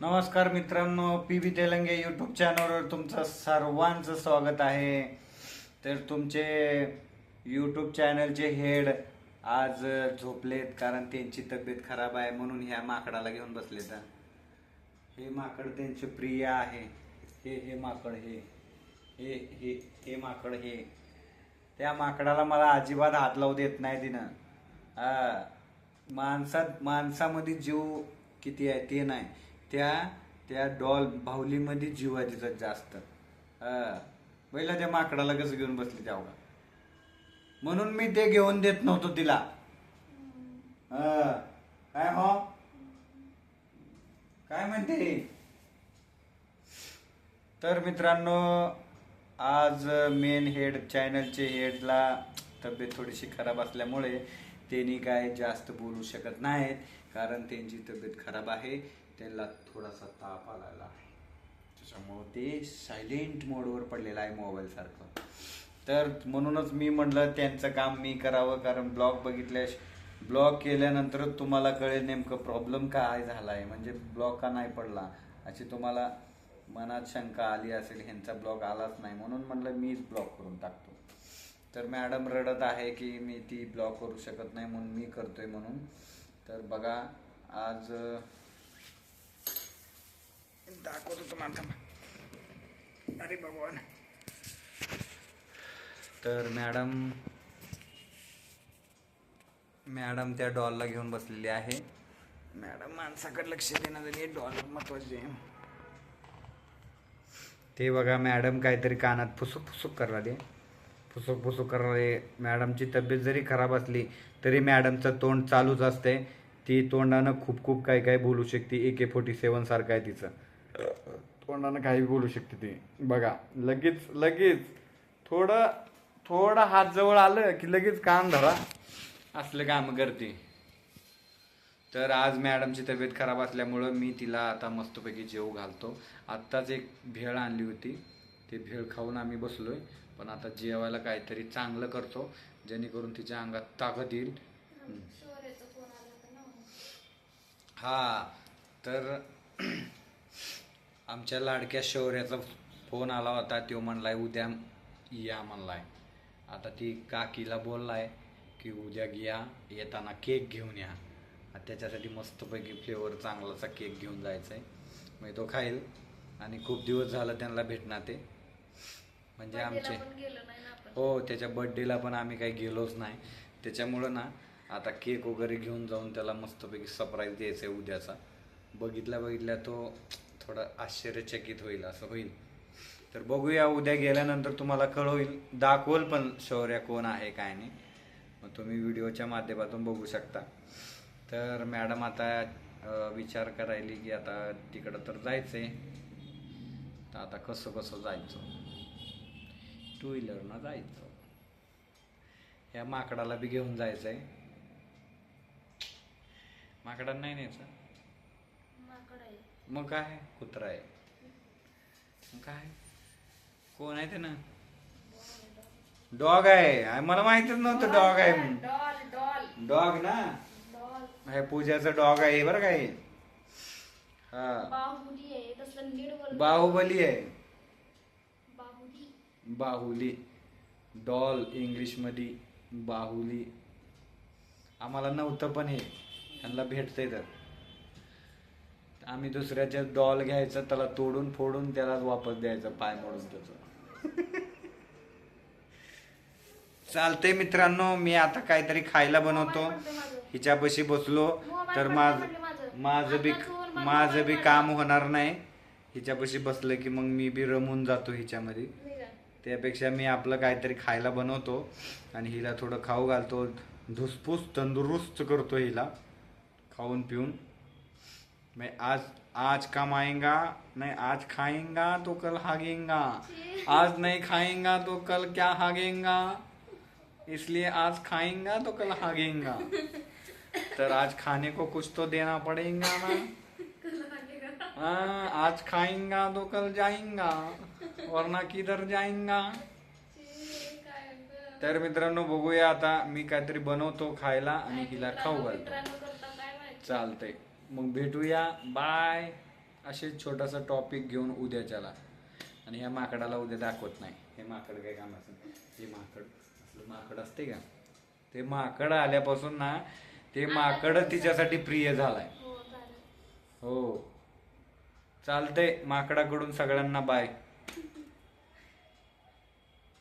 नमस्कार मित्रांनो पी बी तेलंगे यूट्यूब चॅनलवर तुमचं सर्वांचं स्वागत आहे. तर तुमचे यूट्यूब चॅनलचे हेड आज झोपलेत कारण त्यांची तब्येत खराब आहे म्हणून ह्या माकडाला घेऊन बसलेत. हे माकड त्यांचे प्रिय आहे. हे हे माकड हे. हे हे हे माकड हे. त्या माकडाला मला अजिबात हात लावू देत नाही तिनं. हा माणसात माणसामध्ये जीव किती आहे ते नाही. त्या त्या डॉल बाहुलीमध्ये जीवा आहे तिचा जास्त पहिला त्या माकडाला कसं घेऊन बसले तेव्हा म्हणून मी ते घेऊन देत नव्हतो तिला. काय हो? काय म्हणते? तर मित्रांनो आज मेन हेड चॅनलचे हेडला तब्येत थोडीशी खराब असल्यामुळे त्यांनी काय जास्त बोलू शकत नाहीत कारण त्यांची तब्येत खराब आहे. त्यांना थोडासा ताप आलेला आहे. त्याच्यामुळं ते सायलेंट मोडवर पडलेलं आहे मोबाईल सारखं. तर म्हणूनच मी म्हटलं त्यांचं काम मी करावं कारण ब्लॉग बघितल्या ब्लॉग केल्यानंतर तुम्हाला कळेल नेमकं प्रॉब्लेम काय झाला आहे म्हणजे ब्लॉग का नाही पडला? अशी तुम्हाला मनात शंका आली असेल ह्यांचा ब्लॉग आलाच नाही. म्हणून म्हटलं मीच ब्लॉग करून टाकतो. तर मॅडम रडत आहे की मी ती ब्लॉग करू शकत नाही म्हणून मी करतोय म्हणून. तर बघा आज दाखवतो तुम्हाला थांबा. अरे भगवान तर मॅडम मॅडम त्या डॉलला घेऊन बसलेली आहे. मॅडम माणसाकडे लक्ष देणं झाली डॉल महत्वाची आहे. ते बघा मॅडम काहीतरी कानात फुसूक फुसूक कराले फुसूक फुसूक कराले मॅडमची तब्येत जरी खराब असली तरी मॅडमचं तोंड चालूच असते. ती तोंडानं खूप खूप काही काही बोलू शकते. ए के फोर्टी सेवन सारखं आहे तिचं. तोंडानं काही बोलू शकते ती. बघा लगेच लगेच थोडं थोडं हात जवळ आलं की लगेच कान धरा. असलं काम करते. तर आज मॅडमची तब्येत खराब असल्यामुळं मी तिला आता मस्तपैकी जेव घालतो. आत्ताच एक भेळ आणली होती. ते भेळ खाऊन आम्ही बसलोय. पण आता जेवायला काहीतरी चांगलं करतो. जेणेकरून तिच्या अंगात ताकद येईल. हा तर आमच्या लाडक्या शौर्याचा फोन आला होता तो म्हणलाय उद्या या म्हणलाय. आता ती काकीला बोललाय की उद्या घ्या येताना केक घेऊन या. त्याच्यासाठी मस्तपैकी फ्लेवर चांगलाचा केक घेऊन जायचा आहे मग तो खाईल. आणि खूप दिवस झालं त्यांना भेटणार ते. म्हणजे आमचे हो त्याच्या बर्थडेला पण आम्ही काही गेलोच नाही. त्याच्यामुळं ना आता केक वगैरे घेऊन जाऊन त्याला मस्तपैकी सरप्राईज द्यायचं आहे उद्याचा. बघितल्या बघितल्या तो थोडं आश्चर्यचकित होईल असं होईल. तर बघूया उद्या गेल्यानंतर तुम्हाला कळवईल दाखवल पण शौर्य कोण आहे काय नाही. मग तुम्ही व्हिडिओच्या माध्यमातून बघू शकता. तर मॅडम आता विचार करायली की आता तिकडं तर जायचं आहे तर आता कसं कसं जायचं? टू व्हीलरनं जायचं. या माकडाला बी घेऊन जायचं आहे माकडा नाही न्यायचं? मग काय? कुत्रा आहे. मग काय? कोण आहे ते ना डॉग आहे मला माहितच नव्हतं डॉग आहे म्हणून. डॉग ना? डॉल हे पूजाचं डॉग आहे बरं काय हा? बाहुबली आहे. बाहुली बाहुली. डॉल इंग्लिशमध्ये बाहुली. आम्हाला नव्हतं पण हे. त्यांना भेटतंय तर. आम्ही दुसऱ्याच्या डॉल घ्यायचं त्याला तोडून फोडून त्यालाच वापस द्यायचं पाय मोडून त्याचं. चालतंय मित्रांनो मी आता काहीतरी खायला बनवतो. हिच्यापाशी बसलो तर माझ माझं. बी माझं बी काम होणार नाही. हिच्यापाशी बसलं की मग मी बी रमून जातो हिच्यामध्ये. त्यापेक्षा मी आपलं काहीतरी खायला बनवतो आणि हिला थोडं खाऊ घालतो. धुसफूस तंदुरुस्त करतो हिला खाऊन पिऊन. मैं आज आज कमाएंगा नहीं आज खाएंगा तो कल हागेंगा। आज नहीं खाएंगा तो कल क्या हागेंगा? इसलिए आज खाएंगा तो कल हागेंगा। तर आज खाने को कुछ तो देना पड़ेगा ना। हाँ आज खाएंगा तो कल जाएंगा वरना किधर जाएंगा? तर मित्रांनो बघूया आता मी काहीतरी बनवतो खायला आणि हिला खाऊ घालतो. चालतंय. मग भेटूया. बाय असे छोटासा टॉपिक घेऊन उद्याच्याला. आणि ह्या माकडाला उद्या दाखवत नाही. हे माकड काय कामाचं नाही. हे माकड असलं माकड असते का? ते माकड आल्यापासून ना ते माकड तिच्यासाठी प्रिय झालाय. हो हो. चालतंय. माकडाकडून सगळ्यांना बाय